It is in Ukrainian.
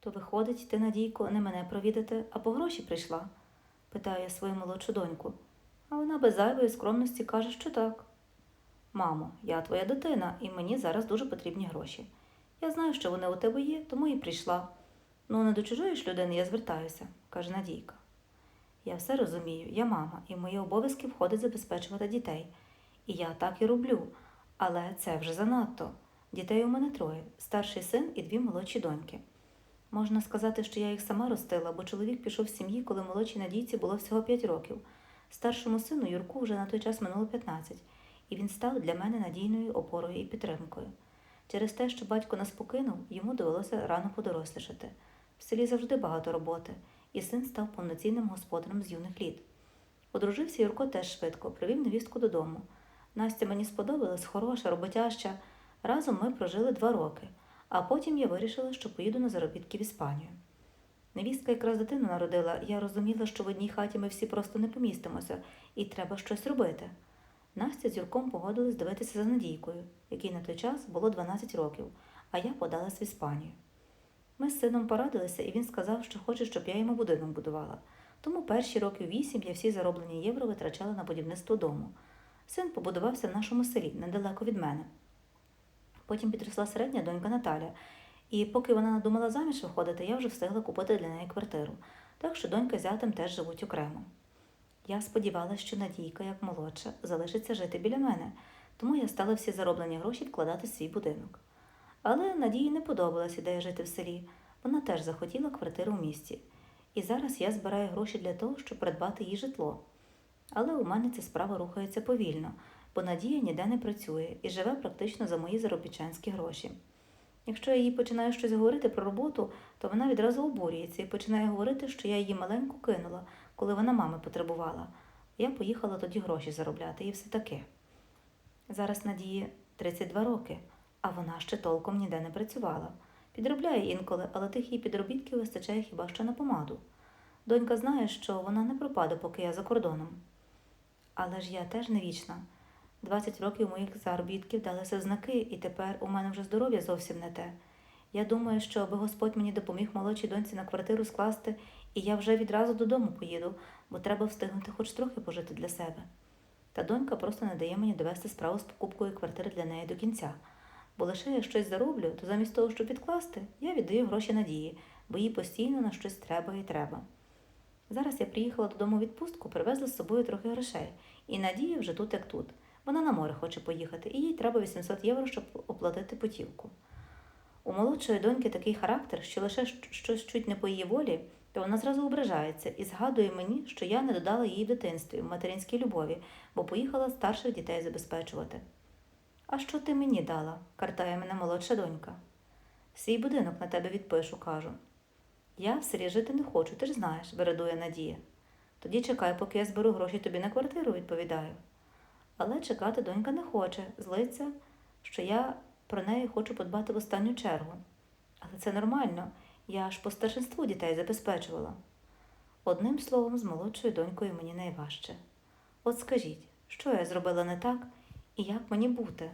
То виходить, ти, Надійко, не мене провідати, а по гроші прийшла? питаю я свою молодшу доньку. А вона без зайвої скромності каже, що так. Мамо, я твоя дитина, і мені зараз дуже потрібні гроші. Я знаю, що вони у тебе є, тому і прийшла. Ну, не до чужої ж людини я звертаюся, каже Надійка. Я все розумію, я мама, і мої обов'язки входить забезпечувати дітей. І я так і роблю. Але це вже занадто. Дітей у мене троє: старший син і дві молодші доньки. Можна сказати, що я їх сама ростила, бо чоловік пішов з сім'ї, коли молодшій Надійці було всього 5 років. Старшому сину Юрку вже на той час минуло 15, і він став для мене надійною опорою і підтримкою. Через те, що батько нас покинув, йому довелося рано подорослішати. В селі завжди багато роботи, і син став повноцінним господарем з юних літ. Одружився Юрко теж швидко, привів невістку додому. Настя мені сподобалась, хороша, роботяща. Разом ми прожили два роки, а потім я вирішила, що поїду на заробітки в Іспанію. Невістка якраз дитину народила, я розуміла, що в одній хаті ми всі просто не помістимося, і треба щось робити. Настя з Юрком погодились дивитися за Надійкою, якій на той час було 12 років, а я подалась в Іспанію. Ми з сином порадилися, і він сказав, що хоче, щоб я йому будинок будувала. Тому перші роки вісім я всі зароблені євро витрачала на будівництво дому. Син побудувався в нашому селі, недалеко від мене. Потім підросла середня донька Наталя, і поки вона надумала заміж виходити, я вже встигла купити для неї квартиру, так що донька з зятем теж живуть окремо. Я сподівалася, що Надійка, як молодша, залишиться жити біля мене, тому я стала всі зароблені гроші вкладати в свій будинок. Але Надії не подобалась ідея жити в селі. Вона теж захотіла квартиру в місті. І зараз я збираю гроші для того, щоб придбати їй житло. Але у мене ця справа рухається повільно, бо Надія ніде не працює і живе практично за мої заробітчанські гроші. Якщо я їй починаю щось говорити про роботу, то вона відразу обурюється і починає говорити, що я її маленьку кинула, коли вона мами потребувала. Я поїхала тоді гроші заробляти і все таке. Зараз Надії 32 роки, а вона ще толком ніде не працювала. Підробляє інколи, але тих її підробітків вистачає хіба що на помаду. Донька знає, що вона не пропаде, поки я за кордоном. Але ж я теж не вічна. 20 років моїх заробітків далися знаки, і тепер у мене вже здоров'я зовсім не те. Я думаю, що аби Господь мені допоміг молодшій доньці на квартиру скласти, і я вже відразу додому поїду, бо треба встигнути хоч трохи пожити для себе. Та донька просто не дає мені довести справу з покупкою квартири для неї до кінця. Бо лише я щось зароблю, то замість того, щоб підкласти, я віддаю гроші Надії, бо їй постійно на щось треба і треба. Зараз я приїхала додому у відпустку, привезла з собою трохи грошей, і Надія вже тут, як тут. Вона на море хоче поїхати, і їй треба 800 євро, щоб оплатити путівку. У молодшої доньки такий характер, що лише щось чуть не по її волі, то вона зразу ображається і згадує мені, що я не додала їй в дитинстві, в материнській любові, бо поїхала старших дітей забезпечувати. А що ти мені дала? картає мене молодша донька. Свій будинок на тебе відпишу, кажу. Я в селі жити не хочу, ти ж знаєш, вирадує Надія. Тоді чекай, поки я зберу гроші тобі на квартиру, відповідаю. Але чекати донька не хоче, злиться, що я про неї хочу подбати в останню чергу. Але це нормально, я ж по старшинству дітей забезпечувала. Одним словом, з молодшою донькою мені найважче. От скажіть, що я зробила не так і як мені бути?